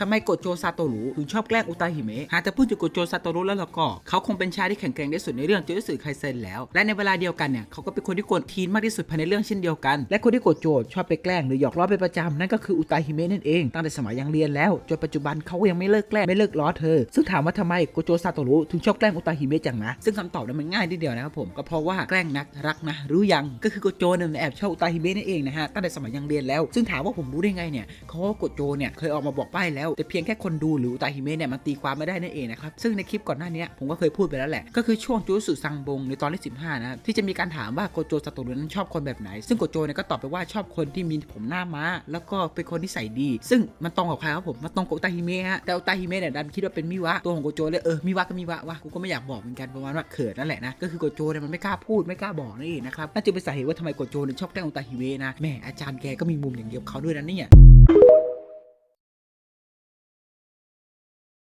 ทำไมโกโจซาโตรุถึงชอบแกล้งอุตาหิเมะหากจะพูดถึงโกโจซาโตรุแล้วล่ะก็เขาคงเป็นชายที่แข็งแกร่งที่สุดในเรื่องโจยุสึไคเซนแล้ว และในเวลาเดียวกันเนี่ยเขาก็เป็นคนที่กวนทีนมากที่สุดภายในเรื่องเช่นเดียวกัน และคนที่โกโจชอบไปแกล้งหรือหยอกล้อเป็นประจำนั่นก็คืออุตาหิเมะนั่นเองตั้งแต่สมัยยังเรียนแล้วจนปัจจุบันเขาก็ยังไม่เลิกแกล้งไม่เลิกล้อเธอ ซึ่งถามว่าทำไมโกโจซาโตรุถึงชอบแกล้งอุตาหิเมะจังนะซึ่งคำตอบนั้นมันง่ายนิดเดียวนะครับผมก็เพราะว่าแกล้งนักรักนะรู้ยังก็คือโกโจเนี่ยแอบชอบอุตาหิเมะนั่นเองนะฮะตั้งแต่สมัยยังเรียนแล้ว ซึ่งถามว่าผมรู้ได้ไงเนี่ยเขาว่าโกโจเนี่ยเคยออกมาบอกใบ้แล้วแต่เพียงแค่คนดูหรืออุตาหิเมะเนี่ยมันตีความไม่ได้นั่นเองนะครับซึ่งในคลิปก่อนหน้านี้ผมก็เคยพูดไปแล้วแหละก็คือช่วงจูสุซังบงในตอนที่ 15นะที่จะมีการถามว่าโกโจซาโตรุนั้นชอบคนแบบไหน ซึ่งโกโจเนี่ยก็ตอบไปว่าชอบคนที่มีผมหน้าม้า แล้วก็เป็นคนที่ใส่ดี ซึ่งมันตรงกับใครครับผมมันตรงกับอุตาหิเมะฮะแต่อุตาหิเมะเนี่ยดันคิดว่าเป็นมิวะตัวของโกโจเลยเออมิวะก็มิวะวะกูก็ไม่อยากบอกเหมือนกันประมาณว่าเขินนั่นแหละนะก็คือโกโจเนี่ยมันไม่กล้าพูดไม่กล้าบอกนั่นเองนะครับนั่นจึงเป็นสาเหตุว่าทำไมโกโจเนี่ยชอบแกล้งอุตาหิเมะนะแหมอาจารย์แกก็มีมุมอย่างเดียวเขาด้วยนะเนี่ย